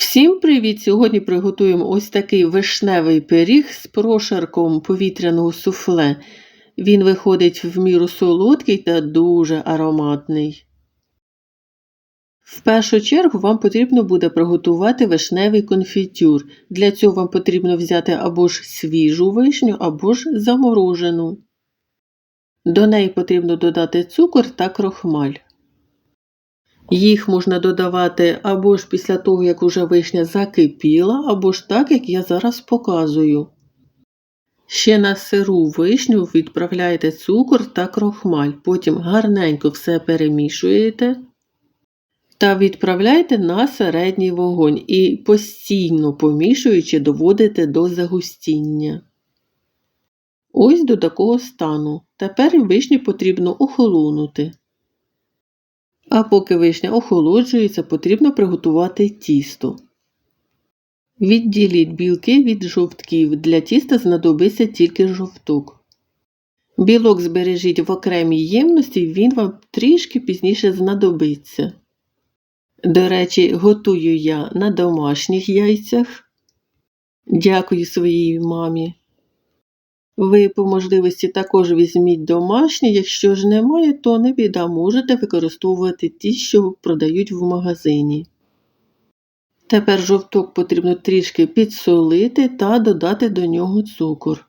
Всім привіт! Сьогодні приготуємо ось такий вишневий пиріг з прошарком повітряного суфле. Він виходить в міру солодкий та дуже ароматний. В першу чергу вам потрібно буде приготувати вишневий конфітюр. Для цього вам потрібно взяти або ж свіжу вишню, або ж заморожену. До неї потрібно додати цукор та крохмаль. Їх можна додавати або ж після того, як уже вишня закипіла, або ж так, як я зараз показую. Ще на сиру вишню відправляєте цукор та крохмаль, потім гарненько все перемішуєте та відправляйте на середній вогонь і постійно помішуючи доводите до загустіння. Ось до такого стану. Тепер вишні потрібно охолонути. А поки вишня охолоджується, потрібно приготувати тісто. Відділіть білки від жовтків. Для тіста знадобиться тільки жовток. Білок збережіть в окремій ємності, він вам трішки пізніше знадобиться. До речі, готую я на домашніх яйцях. Дякую своїй мамі. Ви по можливості також візьміть домашні, якщо ж немає, то не біда, можете використовувати ті, що продають в магазині. Тепер жовток потрібно трішки підсолити та додати до нього цукор.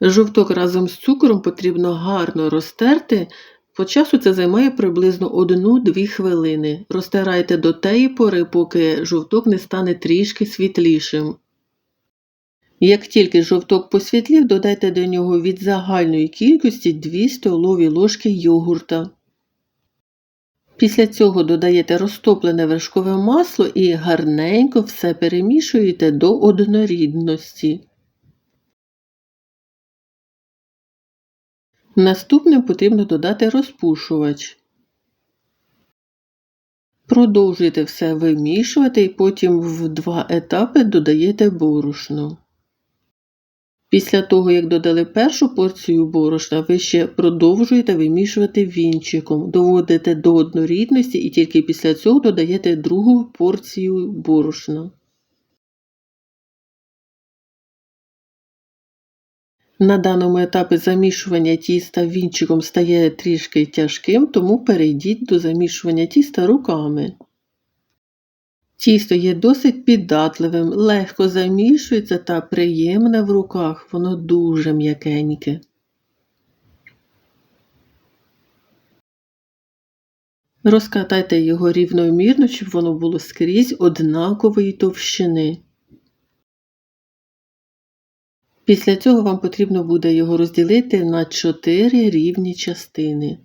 Жовток разом з цукором потрібно гарно розтерти. По часу це займає приблизно 1-2 хвилини. Розтирайте до теї пори, поки жовток не стане трішки світлішим. Як тільки жовток посвітлів, додайте до нього від загальної кількості 2 столові ложки йогурта. Після цього додаєте розтоплене вершкове масло і гарненько все перемішуєте до однорідності. Наступним потрібно додати розпушувач. Продовжуйте все вимішувати і потім в два етапи додаєте борошно. Після того, як додали першу порцію борошна, ви ще продовжуєте вимішувати вінчиком, доводите до однорідності і тільки після цього додаєте другу порцію борошна. На даному етапі замішування тіста вінчиком стає трішки тяжким, тому перейдіть до замішування тіста руками. Тісто є досить піддатливим, легко замішується та приємне в руках, воно дуже м'якеньке. Розкатайте його рівномірно, щоб воно було скрізь однакової товщини. Після цього вам потрібно буде його розділити на 4 рівні частини.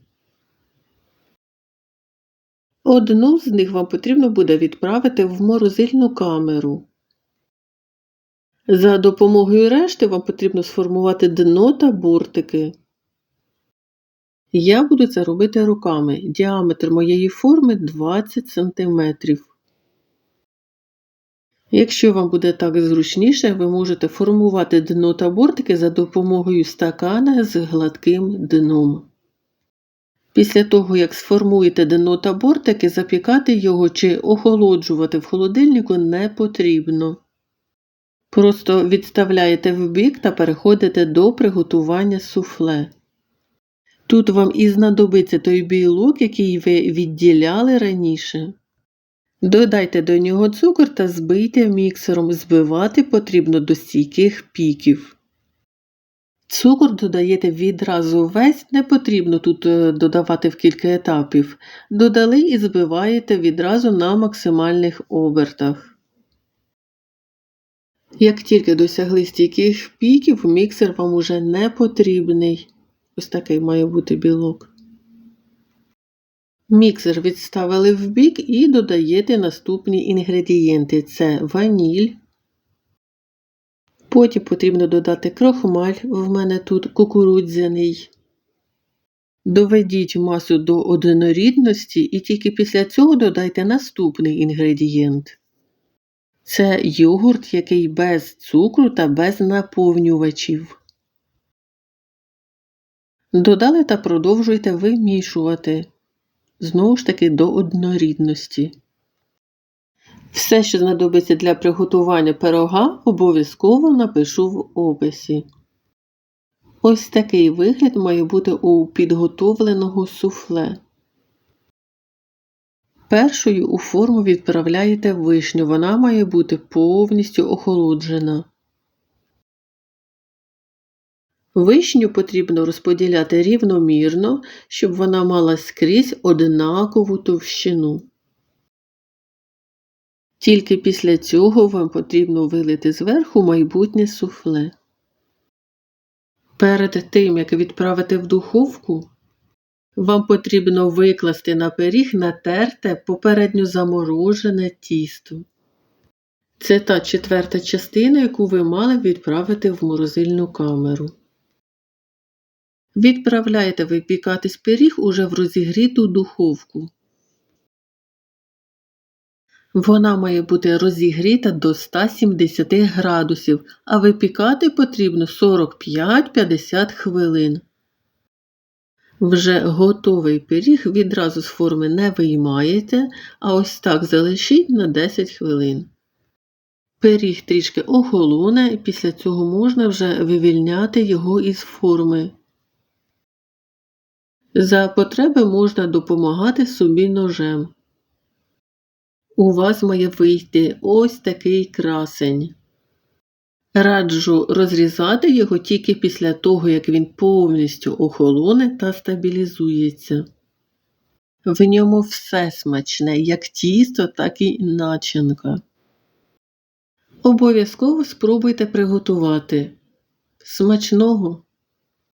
Одну з них вам потрібно буде відправити в морозильну камеру. За допомогою решти вам потрібно сформувати дно та бортики. Я буду це робити руками. Діаметр моєї форми 20 см. Якщо вам буде так зручніше, ви можете формувати дно та бортики за допомогою стакана з гладким дном. Після того, як сформуєте дно та бортики, запікати його чи охолоджувати в холодильнику не потрібно. Просто відставляєте в бік та переходите до приготування суфле. Тут вам і знадобиться той білок, який ви відділяли раніше. Додайте до нього цукор та збийте міксером, збивати потрібно до стійких піків. Цукор додаєте відразу весь, не потрібно тут е, додавати в кілька етапів. Додали і збиваєте відразу на максимальних обертах. Як тільки досягли стійких піків, міксер вам уже не потрібний. Ось такий має бути білок. Міксер відставили в бік і додаєте наступні інгредієнти: це ваніль. Потім потрібно додати крохмаль, в мене тут кукурудзяний. Доведіть масу до однорідності і тільки після цього додайте наступний інгредієнт. Це йогурт, який без цукру та без наповнювачів. Додали та продовжуйте вимішувати. Знову ж таки до однорідності. Все, що знадобиться для приготування пирога, обов'язково напишу в описі. Ось такий вигляд має бути у підготовленого суфле. Першою у форму відправляєте вишню, вона має бути повністю охолоджена. Вишню потрібно розподіляти рівномірно, щоб вона мала скрізь однакову товщину. Тільки після цього вам потрібно вилити зверху майбутнє суфле. Перед тим, як відправити в духовку, вам потрібно викласти на пиріг натерте попередньо заморожене тісто. Це та четверта частина, яку ви мали відправити в морозильну камеру. Відправляєте випікатись пиріг уже в розігріту духовку. Вона має бути розігріта до 170 градусів, а випікати потрібно 45-50 хвилин. Вже готовий пиріг відразу з форми не виймаєте, а ось так залишіть на 10 хвилин. Пиріг трішки охолоне, і після цього можна вже вивільняти його із форми. За потреби можна допомагати собі ножем. У вас має вийти ось такий красень. Раджу розрізати його тільки після того, як він повністю охолоне та стабілізується. В ньому все смачне, як тісто, так і начинка. Обов'язково спробуйте приготувати. Смачного!